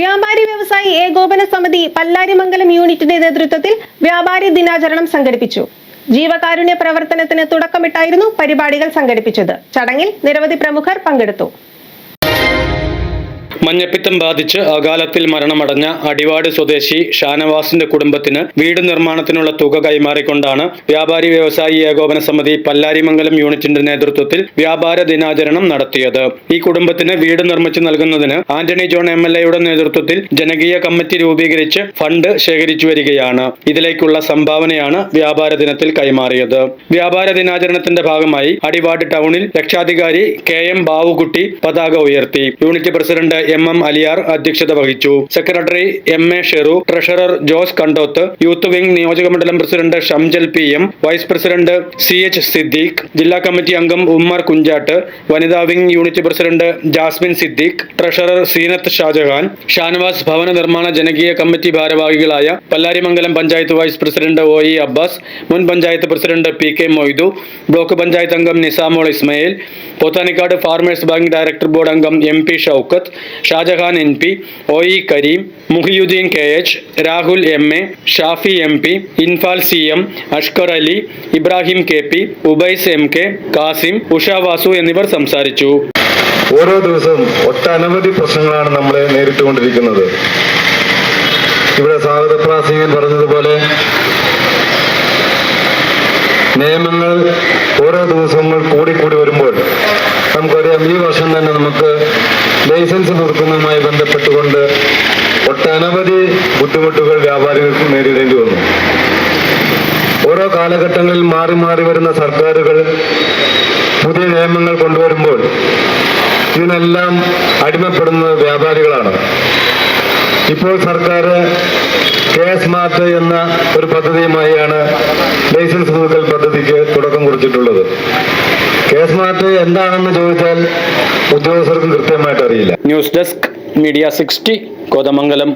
വ്യാപാരി വ്യവസായി ഏകോപന സമിതി പല്ലാരിമംഗലം യൂണിറ്റിന്റെ നേതൃത്വത്തിൽ വ്യാപാരി ദിനാചരണം സംഘടിപ്പിച്ചു. ജീവകാരുണ്യ പ്രവർത്തനത്തിന് തുടക്കമിട്ടായിരുന്നു പരിപാടികൾ സംഘടിപ്പിച്ചത്. ചടങ്ങിൽ നിരവധി പ്രമുഖർ പങ്കെടുത്തു. മഞ്ഞപ്പിത്തം ബാധിച്ച് അകാലത്തിൽ മരണമടഞ്ഞ അടിവാട് സ്വദേശി ഷാനവാസിന്റെ കുടുംബത്തിന് വീട് നിർമ്മാണത്തിനുള്ള തുക കൈമാറിക്കൊണ്ടാണ് വ്യാപാരി വ്യവസായി ഏകോപന സമിതി പല്ലാരിമംഗലം യൂണിറ്റിന്റെ നേതൃത്വത്തിൽ വ്യാപാര ദിനാചരണം നടത്തിയത്. ഈ കുടുംബത്തിന് വീട് നിർമ്മിച്ചു നൽകുന്നതിന് ആന്റണി ജോൺ എം എൽ എയുടെ നേതൃത്വത്തിൽ ജനകീയ കമ്മിറ്റി രൂപീകരിച്ച് ഫണ്ട് ശേഖരിച്ചു വരികയാണ്. ഇതിലേക്കുള്ള സംഭാവനയാണ് വ്യാപാര ദിനത്തിൽ കൈമാറിയത്. വ്യാപാര ദിനാചരണത്തിന്റെ ഭാഗമായി അടിവാട് ടൗണിൽ രക്ഷാധികാരി കെ എം ബാവുകുട്ടി പതാക ഉയർത്തി. Unit president M M Aliyar അധ്യക്ഷത വഹിച്ചു. Secretary M A Sheru treasurer Jose Kandoth youth wing നിയോജകമണ്ഡലം president Shamjal P M vice president C H Siddique ജില്ലാ കമ്മിറ്റി അംഗം ഉമ്മർ കുഞ്ചാട്ട് വനിതാ wing unit president Jasmin Siddique treasurer Seenath Shajahan Shanavas ഭവന നിർമ്മാണ ജനകീയ committee ഭാരവാഹികളായ Pallarimangalam panchayat vice president O E Abbas മുൻ panchayat president P K Moythu block panchayat അംഗം Nisamol Ismail Pothanicad farmers bank director board അംഗം M P Shoukath Shajahan N P O E Kareem Muhiyuddin K H Rahul M A Shafi M P Infal C M Ashkar Ali Ibrahim K P Ubais M K Kasim Usha Vasu എന്നിവർ സംസാരിച്ചു. ഓരോ ദിവസവും ഒട്ടനവധി പ്രശ്നങ്ങളാണ് നമ്മളെ നേരിട്ടുകൊണ്ടിരിക്കുന്നത്. ഇവിടെ സ്വാഗത പറഞ്ഞതുപോലെ നിയമങ്ങൾ ഓരോ ദിവസങ്ങൾ കൂടിക്കൂടി വരുമ്പോൾ ബന്ധപ്പെട്ടുകൊണ്ട് ഒട്ടനവധി ബുദ്ധിമുട്ടുകൾ വ്യാപാരികൾക്ക് നേരിടേണ്ടി വന്നു. ഓരോ കാലഘട്ടങ്ങളിൽ മാറി മാറി വരുന്ന സർക്കാരുകൾ പുതിയ നിയമങ്ങൾ കൊണ്ടുവരുമ്പോൾ ഇതിനെല്ലാം അടിമപ്പെടുന്ന വ്യാപാരികളാണ്. ഇപ്പോൾ സർക്കാർ കെ സ്മാർട്ട് എന്ന ഒരു പദ്ധതിയുമായാണ് ലൈസൻസ് പുതുക്കൽ പദ്ധതിക്ക് തുടക്കം കുറിച്ചിട്ടുള്ളത്. കെ സ്മാർട്ട് എന്താണെന്ന് ചോദിച്ചാൽ ഉദ്യോഗസ്ഥർക്കും കൃത്യമായിട്ട് അറിയില്ല. News desk media sixty Kothamangalam.